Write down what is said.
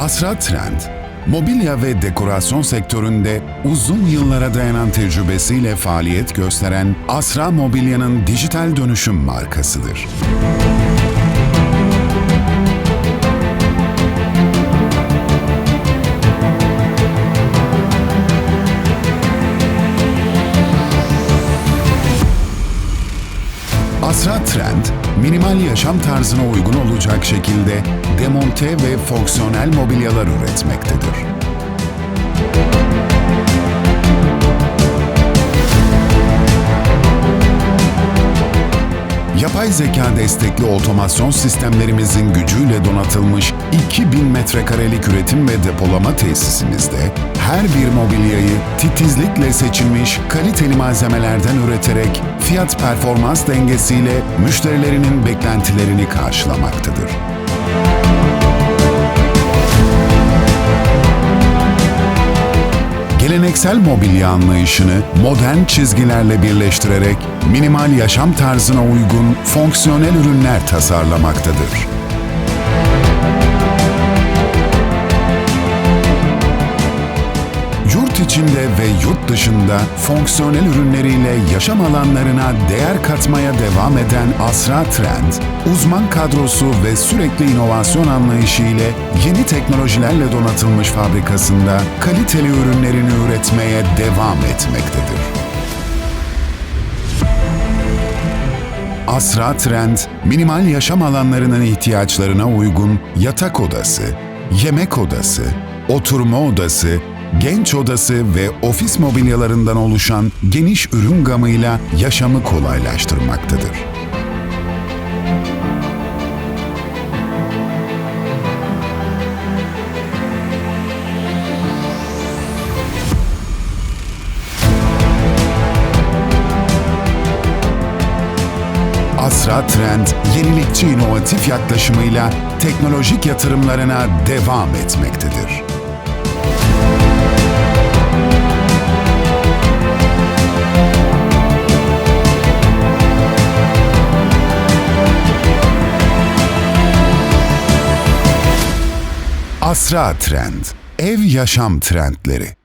Asra Trend, mobilya ve dekorasyon sektöründe uzun yıllara dayanan tecrübesiyle faaliyet gösteren Asra Mobilya'nın dijital dönüşüm markasıdır. Asra Trend, minimal yaşam tarzına uygun olacak şekilde demonte ve fonksiyonel mobilyalar üretmektedir. Yapay zeka destekli otomasyon sistemlerimizin gücüyle donatılmış 2000 metrekarelik üretim ve depolama tesisimizde her bir mobilyayı titizlikle seçilmiş kaliteli malzemelerden üreterek fiyat performans dengesiyle müşterilerinin beklentilerini karşılamaktadır. Geleneksel mobilya anlayışını modern çizgilerle birleştirerek minimal yaşam tarzına uygun fonksiyonel ürünler tasarlamaktadır. Yurt içinde ve yurt dışında fonksiyonel ürünleriyle yaşam alanlarına değer katmaya devam eden Asra Trend, uzman kadrosu ve sürekli inovasyon anlayışı ile yeni teknolojilerle donatılmış fabrikasında kaliteli ürünlerini üretmeye devam etmektedir. Asra Trend, minimal yaşam alanlarının ihtiyaçlarına uygun yatak odası, yemek odası, oturma odası, genç odası ve ofis mobilyalarından oluşan geniş ürün gamıyla yaşamı kolaylaştırmaktadır. Asra Trend, yenilikçi inovatif yaklaşımıyla teknolojik yatırımlarına devam etmektedir. Asra Trend, ev yaşam trendleri.